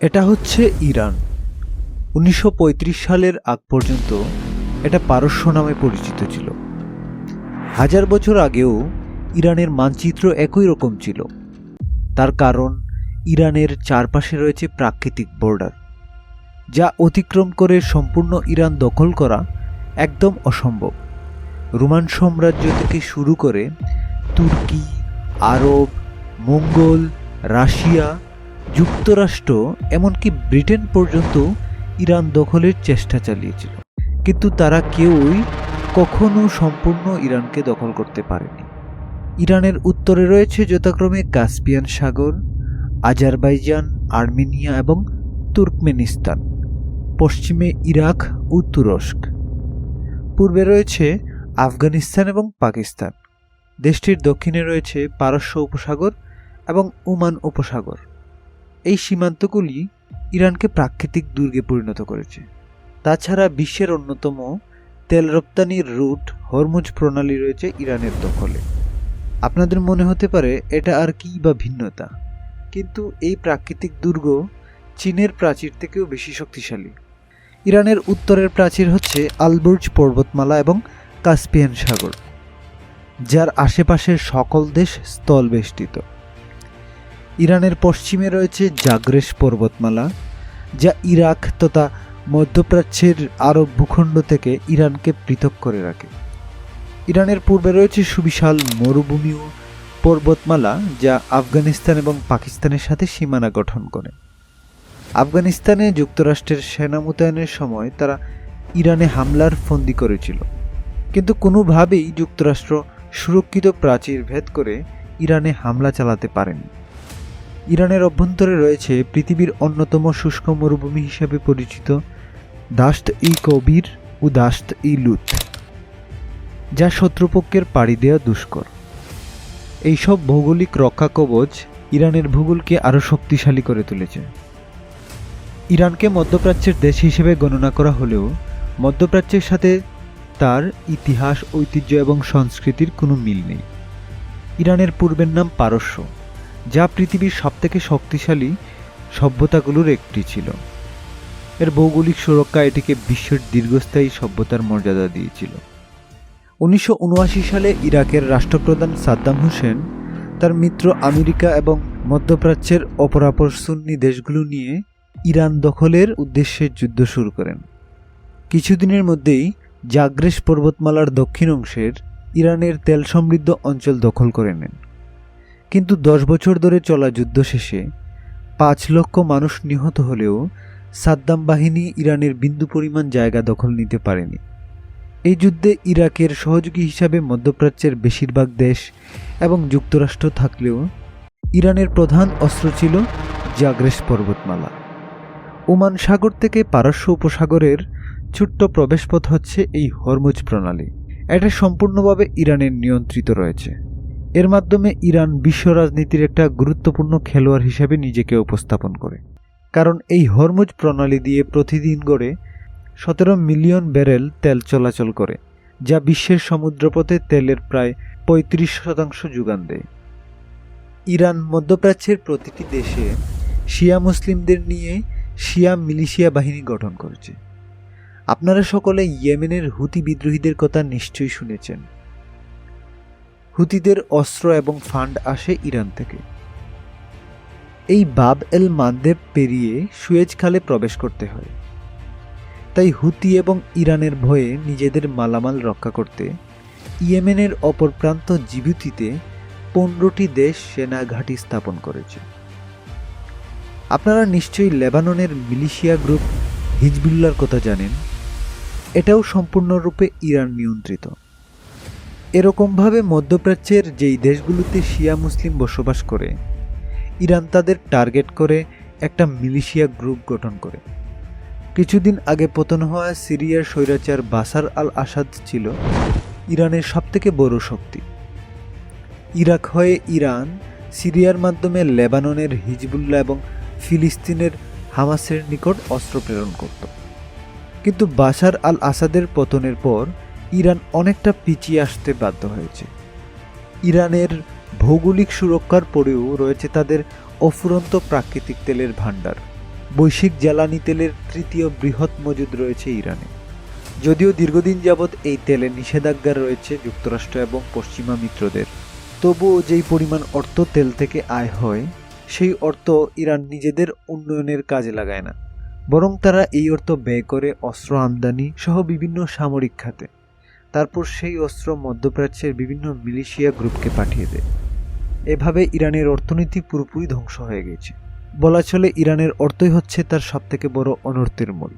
এটা হচ্ছে ইরান। উনিশশো পঁয়ত্রিশ সালের আগ পর্যন্ত এটা পারস্য নামে পরিচিত ছিল। হাজার বছর আগেও ইরানের মানচিত্র একই রকম ছিল। তার কারণ, ইরানের চারপাশে রয়েছে প্রাকৃতিক বর্ডার, যা অতিক্রম করে সম্পূর্ণ ইরান দখল করা একদম অসম্ভব। রোমান সাম্রাজ্য থেকে শুরু করে তুর্কি, আরব, মঙ্গল, রাশিয়া যুক্তরাষ্ট্র, এমনকি ব্রিটেন পর্যন্ত ইরান দখলের চেষ্টা চালিয়েছিল। কিন্তু তারা কেউই কখনো সম্পূর্ণ ইরানকে দখল করতে পারেনি। ইরানের উত্তরে রয়েছে যথাক্রমে কাস্পিয়ান সাগর, আজারবাইজান, আর্মেনিয়া এবং তুর্কমেনিস্তান, পশ্চিমে ইরাক ও তুরস্ক। পূর্বে রয়েছে আফগানিস্তান এবং পাকিস্তান। দেশটির দক্ষিণে রয়েছে পারস্য উপসাগর এবং ওমান উপসাগর। এই সীমান্তগুলি ইরানকে প্রাকৃতিক দুর্গে পরিণত করেছে। তাছাড়া বিশ্বের অন্যতম তেল রপ্তানির রুট হরমুজ প্রণালী রয়েছে ইরানের দখলে। আপনাদের মনে হতে পারে এটা আর কি বা ভিন্নতা, কিন্তু এই প্রাকৃতিক দুর্গ চীনের প্রাচীর থেকেও বেশি শক্তিশালী। ইরানের উত্তরের প্রাচীর হচ্ছে আলবুর্জ পর্বতমালা এবং কাস্পিয়ান সাগর, যার আশেপাশের সকল দেশ স্থল বেষ্টিত। ইরানের পশ্চিমে রয়েছে জাগ্রেস পর্বতমালা, যা ইরাক তথা মধ্যপ্রাচ্যের আরব ভূখণ্ড থেকে ইরানকে পৃথক করে রাখে। ইরানের পূর্বে রয়েছে সুবিশাল মরুভূমি ও পর্বতমালা, যা আফগানিস্তান এবং পাকিস্তানের সাথে সীমানা গঠন করে। আফগানিস্তানে যুক্তরাষ্ট্রের সেনা মোতায়েনের সময় তারা ইরানে হামলার ফন্দি করেছিল। কিন্তু কোনোভাবেই যুক্তরাষ্ট্র সুরক্ষিত প্রাচীর ভেদ করে ইরানে হামলা চালাতে পারেনি। ইরানের অভ্যন্তরে রয়েছে পৃথিবীর অন্যতম শুষ্ক মরুভূমি হিসেবে পরিচিত দাস্ত ই কবির ও দাস্ত ই লুত যা শত্রুপক্ষের পাড়ি দেওয়া দুষ্কর। এইসব ভৌগোলিক রক্ষা কবচ ইরানের ভূগোলকে আরও শক্তিশালী করে তুলেছে। ইরানকে মধ্যপ্রাচ্যের দেশ হিসেবে গণনা করা হলেও মধ্যপ্রাচ্যের সাথে তার ইতিহাস, ঐতিহ্য এবং সংস্কৃতির কোনো মিল নেই। ইরানের পূর্বের নাম পারস্য। যা পৃথিবীর সবথেকে শক্তিশালী সভ্যতাগুলোর একটি ছিল। এর ভৌগোলিক সুরক্ষা এটিকে বিশ্বের দীর্ঘস্থায়ী সভ্যতার মর্যাদা দিয়েছিল। উনিশশো উনআশি সালে ইরাকের রাষ্ট্রপ্রধান সাদ্দাম হোসেন তার মিত্র আমেরিকা এবং মধ্যপ্রাচ্যের অপরাপর সুন্নি দেশগুলো নিয়ে ইরান দখলের উদ্দেশ্যে যুদ্ধ শুরু করেন। কিছুদিনের মধ্যেই জাগ্রেস পর্বতমালার দক্ষিণ অংশের ইরানের তেল সমৃদ্ধ অঞ্চল দখল করে নেন। কিন্তু দশ বছর ধরে চলা যুদ্ধ শেষে পাঁচ লক্ষ মানুষ নিহত হলেও সাদ্দাম বাহিনী ইরানের বিন্দু পরিমাণ জায়গা দখল নিতে পারেনি। এই যুদ্ধে ইরাকের সহযোগী হিসাবে মধ্যপ্রাচ্যের বেশিরভাগ দেশ এবং যুক্তরাষ্ট্র থাকলেও ইরানের প্রধান অস্ত্র ছিল জাগ্রেস পর্বতমালা। ওমান সাগর থেকে পারস্য উপসাগরের ছোট্ট প্রবেশপথ হচ্ছে এই হরমুজ প্রণালী। এটা সম্পূর্ণভাবে ইরানের নিয়ন্ত্রিত রয়েছে। এর মাধ্যমে ইরান বিশ্ব রাজনীতির একটা গুরুত্বপূর্ণ খেলোয়াড় হিসেবে নিজেকে উপস্থাপন করে। কারণ এই হরমুজ প্রণালী দিয়ে প্রতিদিন গড়ে সতেরো মিলিয়ন ব্যারেল তেল চলাচল করে, যা বিশ্বের সমুদ্রপথে তেলের প্রায় পঁয়ত্রিশ শতাংশ যোগান দেয়। ইরান মধ্যপ্রাচ্যের প্রতিটি দেশে শিয়া মুসলিমদের নিয়ে শিয়া মিলিশিয়া বাহিনী গঠন করেছে। আপনারা সকলে ইয়েমেনের হুতি বিদ্রোহীদের কথা নিশ্চয়ই শুনেছেন। হুতিদের অস্ত্র এবং ফান্ড আসে ইরান থেকে। এই বাব এল মানদেব পেরিয়ে সুয়েজ খালে প্রবেশ করতে হয়। তাই হুতি এবং ইরানের ভয়ে নিজেদের মালামাল রক্ষা করতে ইয়েমেনের অপর প্রান্ত জিবুতিতে পনেরোটি দেশ সেনা ঘাঁটি স্থাপন করেছে। আপনারা নিশ্চয়ই লেবাননের মিলিশিয়া গ্রুপ হিজবুল্লার কথা জানেন। এটাও সম্পূর্ণরূপে ইরান নিয়ন্ত্রিত। এরকমভাবে মধ্যপ্রাচ্যের যেই দেশগুলোতে শিয়া মুসলিম বসবাস করে, ইরান তাদের টার্গেট করে একটা মিলিশিয়া গ্রুপ গঠন করে। কিছুদিন আগে পতন হওয়া সিরিয়ার স্বৈরাচার বাসার আল আসাদ ছিল ইরানের সবথেকে বড় শক্তি। ইরাক হয়ে ইরান সিরিয়ার মাধ্যমে লেবাননের হিজবুল্লাহ এবং ফিলিস্তিনের হামাসের নিকট অস্ত্র প্রেরণ করত। কিন্তু বাশার আল আসাদের পতনের পর ইরান অনেকটা পিছিয়ে আসতে বাধ্য হয়েছে। ইরানের ভৌগোলিক সুরক্ষার পরেও রয়েছে তাদের অফুরন্ত প্রাকৃতিক তেলের ভাণ্ডার। বৈশ্বিক জ্বালানি তেলের তৃতীয় বৃহৎ মজুদ রয়েছে ইরানে। যদিও দীর্ঘদিন যাবৎ এই তেলে নিষেধাজ্ঞা রয়েছে যুক্তরাষ্ট্র এবং পশ্চিমা মিত্রদের। তবুও যেই পরিমাণ অর্থ তেল থেকে আয় হয়, সেই অর্থ ইরান নিজেদের উন্নয়নের কাজে লাগায় না। বরং তারা এই অর্থ ব্যয় করে অস্ত্র আমদানি সহ বিভিন্ন সামরিক খাতে। তারপর সেই অস্ত্র মধ্যপ্রাচ্যের বিভিন্ন মিলিশিয়া গ্রুপকে পাঠিয়ে দেয়। এভাবে ইরানের অর্থনীতি পুরোপুরি ধ্বংস হয়ে গেছে। বলা চলে ইরানের অর্থই হচ্ছে তার সবথেকে বড় অনর্থের মূল।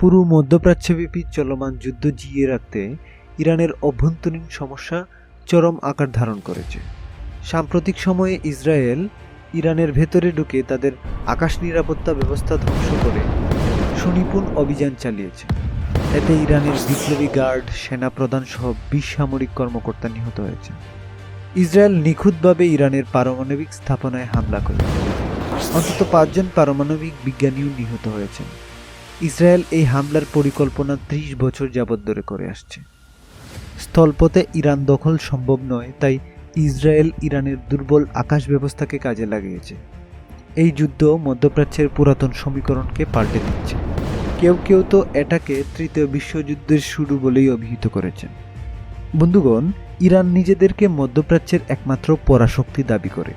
পুরো মধ্যপ্রাচ্যব্যাপী চলমান যুদ্ধ জিয়ে রাখতে ইরানের অভ্যন্তরীণ সমস্যা চরম আকার ধারণ করেছে। সাম্প্রতিক সময়ে ইসরায়েল ইরানের ভেতরে ঢুকে তাদের আকাশ নিরাপত্তা ব্যবস্থা ধ্বংস করে সুনিপুণ অভিযান চালিয়েছে। এতে ইরানের বিপ্লবী গার্ড সেনাপ্রধান সহ বিশ সামরিক কর্মকর্তা নিহত হয়েছে ইসরায়েল নিখুঁতভাবে ইরানের পারমাণবিক স্থাপনায় হামলা করে। অন্তত পাঁচজন পারমাণবিক বিজ্ঞানীও নিহত হয়েছেন। ইসরায়েল এই হামলার পরিকল্পনা ত্রিশ বছর যাবৎ ধরে করে আসছে। স্থলপথে ইরান দখল সম্ভব নয়, তাই ইসরায়েল ইরানের দুর্বল আকাশ ব্যবস্থাকে কাজে লাগিয়েছে। এই যুদ্ধ মধ্যপ্রাচ্যের পুরাতন সমীকরণকে পাল্টে দিচ্ছে। কেউ কেউ তো এটাকে তৃতীয় বিশ্বযুদ্ধের শুরু বলেই অভিহিত করেছেন। বন্ধুগণ, ইরান নিজেদেরকে মধ্যপ্রাচ্যের একমাত্র পরাশক্তি দাবি করে।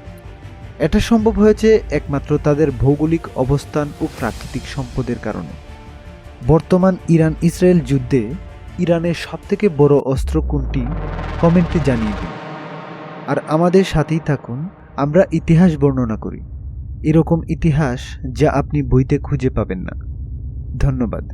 এটা সম্ভব হয়েছে একমাত্র তাদের ভৌগোলিক অবস্থান ও প্রাকৃতিক সম্পদের কারণে। বর্তমান ইরান ইসরায়েল যুদ্ধে ইরানের সবথেকে বড় অস্ত্র কোনটি, কমেন্টে জানিয়ে দিন। আর আমাদের সাথেই থাকুন, আমরা ইতিহাস বর্ণনা করি। এরকম ইতিহাস যা আপনি বইতে খুঁজে পাবেন না। ধন্যবাদ।